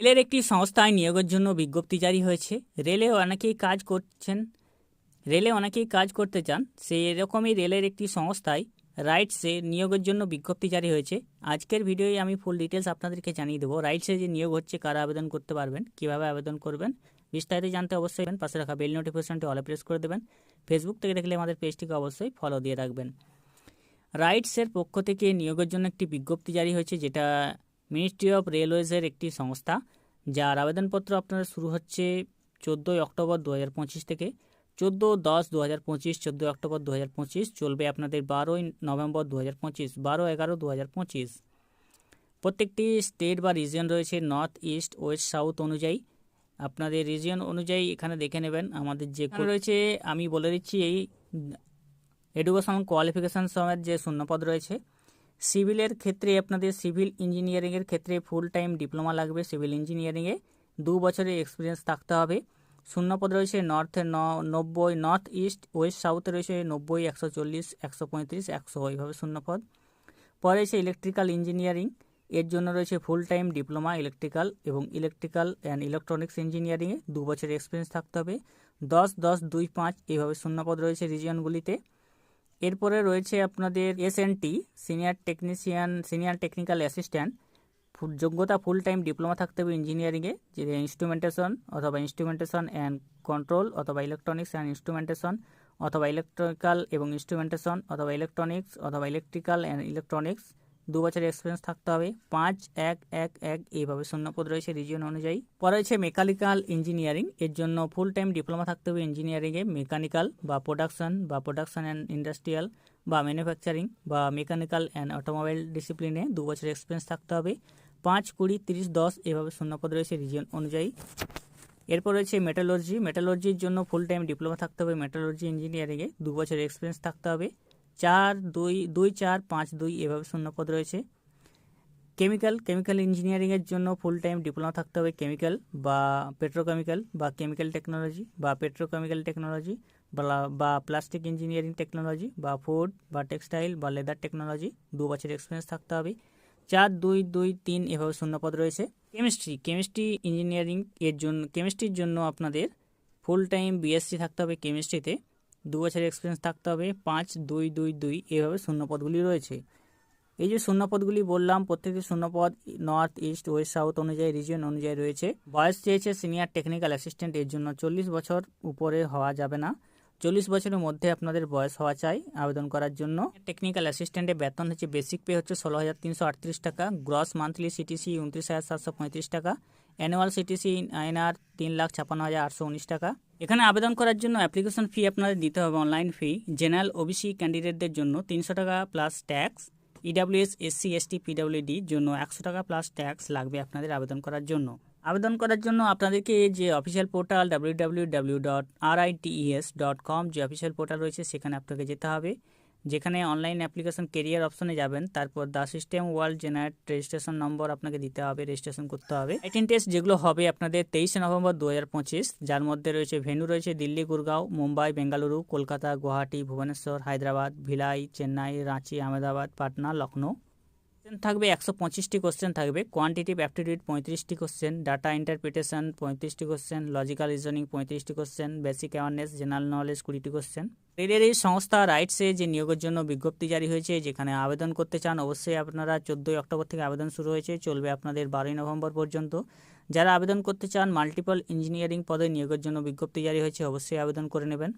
রেলের একটি সংস্থায় নিয়োগের জন্য বিজ্ঞপ্তি জারি হয়েছে। রেলে অনেকেই কাজ করছেন, রেলে অনেকেই কাজ করতে চান। সেই এরকমই রেলের একটি সংস্থায় রাইটসে নিয়োগের জন্য বিজ্ঞপ্তি জারি হয়েছে। আজকের ভিডিওয়ে আমি ফুল ডিটেলস আপনাদেরকে জানিয়ে দেবো। রাইটসে যে নিয়োগ হচ্ছে, কারা আবেদন করতে পারবেন, কীভাবে আবেদন করবেন, বিস্তারিত জানতে অবশ্যই পাশে রাখা বেল নোটিফিকেশনটি অলে প্রেস করে দেবেন। ফেসবুক থেকে দেখলে আমাদের পেজটিকে অবশ্যই ফলো দিয়ে রাখবেন। রাইটসের পক্ষ থেকে নিয়োগের জন্য একটি বিজ্ঞপ্তি জারি হয়েছে, যেটা মিনিস্ট্রি অফ রেলওয়েজের একটি সংস্থা, যার আবেদনপত্র আপনার শুরু হচ্ছে চোদ্দোই অক্টোবর দু হাজার পঁচিশ থেকে। চোদ্দ দশ দু হাজার পঁচিশ, চোদ্দোই অক্টোবর দু হাজার পঁচিশ চলবে আপনাদের বারোই নভেম্বর দু হাজার পঁচিশ, বারো এগারো দু হাজার পঁচিশ। প্রত্যেকটি স্টেট বা রিজিয়ন রয়েছে নর্থ ইস্ট ওয়েস্ট সাউথ অনুযায়ী। আপনাদের রিজিয়ন অনুযায়ী এখানে দেখে নেবেন। আমাদের যে রয়েছে, আমি বলে দিচ্ছি এই এডুকেশন কোয়ালিফিকেশান সমেত যে শূন্যপদ রয়েছে সিভিলের ক্ষেত্রে আপনাদের সিভিল ইঞ্জিনিয়ারিংয়ের ক্ষেত্রে ফুল টাইম ডিপ্লোমা লাগবে সিভিল ইঞ্জিনিয়ারিংয়ে দু বছরের এক্সপিরিয়েন্স থাকতে হবে। শূন্যপদ রয়েছে নর্থে নব্বই নর্থ ইস্ট ওয়েস্ট সাউথে রয়েছে নব্বই, একশো চল্লিশ, একশো পঁয়ত্রিশ, একশো ওইভাবে শূন্যপদ। পরে রয়েছে ইলেকট্রিক্যাল ইঞ্জিনিয়ারিং এর জন্য রয়েছে ফুল টাইম ডিপ্লোমা ইলেকট্রিক্যাল এবং ইলেকট্রিক্যাল অ্যান্ড ইলেকট্রনিক্স ইঞ্জিনিয়ারিংয়ে দু বছরের এক্সপিরিয়েন্স থাকতে হবে। দশ দশ, দুই, পাঁচ, এইভাবে শূন্যপদ রয়েছে রিজিয়নগুলিতে এরপরে রয়েছে আপনাদের S N T senior technician senior technical assistant যোগ্যতা ফুল টাইম ডিপ্লোমা থাকতে হবে ইঞ্জিনিয়ারিংয়ে যে ইনস্ট্রুমেন্টেশন অথবা ইনস্ট্রুমেন্টেশন অ্যান্ড কন্ট্রোল অথবা ইলেকট্রনিক্স অ্যান্ড ইনস্ট্রুমেন্টেশন অথবা ইলেকট্রিক্যাল এবং ইনস্ট্রুমেন্টেশন অথবা ইলেকট্রনিক্স অথবা ইলেকট্রিক্যাল অ্যান্ড ইলেকট্রনিক্স দু বছরের এক্সপিরিয়েন্স থাকতে হবে। পাঁচ, এক এক এক, এইভাবে শূন্যপদ রয়েছে রিজিয়ন অনুযায়ী। পরে রয়েছে মেকানিক্যাল ইঞ্জিনিয়ারিং এর জন্য ফুল টাইম ডিপ্লোমা থাকতে হবে ইঞ্জিনিয়ারিংয়ে মেকানিক্যাল বা প্রোডাকশন বা প্রোডাকশন অ্যান্ড ইন্ডাস্ট্রিয়াল বা ম্যানুফ্যাকচারিং বা মেকানিক্যাল অ্যান্ড অটোমোবাইল ডিসিপ্লিনে দু বছরের এক্সপিরিয়েন্স থাকতে হবে। পাঁচ, কুড়ি, তিরিশ, দশ এভাবে শূন্যপদ রয়েছে রিজিয়ন অনুযায়ী। এরপর রয়েছে মেটালর্জি মেটালর্জির জন্য ফুল টাইম ডিপ্লোমা থাকতে হবে। মেটালর্জি ইঞ্জিনিয়ারিংয়ে দু বছরের এক্সপিরিয়েন্স থাকতে হবে। চার দুই দুই চার পাঁচ দুই এভাবে শূন্যপদ রয়েছে। কেমিক্যাল কেমিক্যাল ইঞ্জিনিয়ারিংয়ের জন্য ফুল টাইম ডিপ্লোমা থাকতে হবে কেমিক্যাল বা পেট্রোকেমিক্যাল বা কেমিক্যাল টেকনোলজি বা পেট্রোকেমিক্যাল টেকনোলজি বা প্লাস্টিক ইঞ্জিনিয়ারিং টেকনোলজি বা ফুড বা টেক্সটাইল বা লেদার টেকনোলজি দু বছরের এক্সপিরিয়েন্স থাকতে হবে। চার, দুই দুই, তিন এভাবে শূন্যপদ রয়েছে। কেমিস্ট্রি কেমিস্ট্রি ইঞ্জিনিয়ারিং এর জন্য কেমিস্ট্রির জন্য আপনাদের ফুল টাইম বিএসসি থাকতে হবে কেমিস্ট্রিতে দু বছরের এক্সপিরিয়েন্স থাকতে হবে। পাঁচ, দুই দুই দুই, এভাবে শূন্যপদগুলি রয়েছে। এই যে শূন্যপদগুলি বললাম, প্রত্যেকটি শূন্যপদ নর্থ ইস্ট ওয়েস্ট সাউথ অনুযায়ী রিজিয়ন অনুযায়ী রয়েছে। বয়স চেয়েছে সিনিয়র টেকনিক্যাল অ্যাসিস্ট্যান্ট এর জন্য চল্লিশ বছর উপরে হওয়া যাবে না। চল্লিশ বছরের মধ্যে আপনাদের বয়স হওয়া চাই আবেদন করার জন্য। টেকনিক্যাল অ্যাসিস্ট্যান্টের বেতন হচ্ছে বেসিক পে হচ্ছে ষোলো হাজার তিনশো আটত্রিশ টাকা। গ্রস মান্থলি সিটিসি উনত্রিশ হাজার সাতশো পঁয়ত্রিশ টাকা। অ্যানুয়াল সিটিসি আইনআর তিন লাখ ছাপান্ন হাজার আটশো উনিশ টাকা। এখানে আবেদন করার জন্য অ্যাপ্লিকেশন ফি আপনাদের দিতে হবে অনলাইন ফি জেনারেল ওবিসি ক্যান্ডিডেটদের জন্য তিনশো টাকা plus tax EWS SC ST PWD জন্য একশো টাকা প্লাস ট্যাক্স লাগবে আপনাদের আবেদন করার জন্য। আবেদন করার জন্য আপনাদেরকে যে official portal W W W dot R I T S dot com যে অফিসিয়াল পোর্টাল রয়েছে সেখানে আপনাকে যেতে হবে। যেখানে অনলাইন অ্যাপ্লিকেশন কেরিয়ার অপশনে যাবেন, তারপর the system would generate registration number আপনাকে দিতে হবে রেজিস্ট্রেশন করতে হবে। রাইটিং টেস্ট যেগুলো হবে আপনাদের তেইশে নভেম্বর দু হাজার পঁচিশ, যার মধ্যে রয়েছে ভেনু রয়েছে দিল্লি, গুরগাঁও, মুম্বাই, বেঙ্গালুরু, কলকাতা, গুয়াহাটি, ভুবনেশ্বর, হায়দ্রাবাদ, ভিলাই, চেন্নাই, রাঁচি, আহমেদাবাদ, পাটনা, লখনৌ। থাকবে, একশো পঁচিশটি কোশ্চেন থাকবে কোয়ান্টিটিভ অ্যাপটিটিউড পঁয়ত্রিশটি কোশ্চেন ডাটা ইন্টারপ্রিটেশন পঁয়ত্রিশটি কোশ্চেন লজিক্যাল রিজনিং পঁয়ত্রিশটি question basic awareness general knowledge কুড়িটি কোশ্চেন রেলের এই সংস্থা রাইটসে যে নিয়োগের জন্য বিজ্ঞপ্তি জারি হয়েছে, যেখানে আবেদন করতে চান, অবশ্যই আপনারা চোদ্দোই অক্টোবর থেকে আবেদন শুরু হয়েছে, চলবে আপনাদের বারোই নভেম্বর পর্যন্ত। যারা আবেদন করতে চান মাল্টিপল ইঞ্জিনিয়ারিং পদে নিয়োগের জন্য বিজ্ঞপ্তি জারি হয়েছে, অবশ্যই আবেদন করে নেবেন।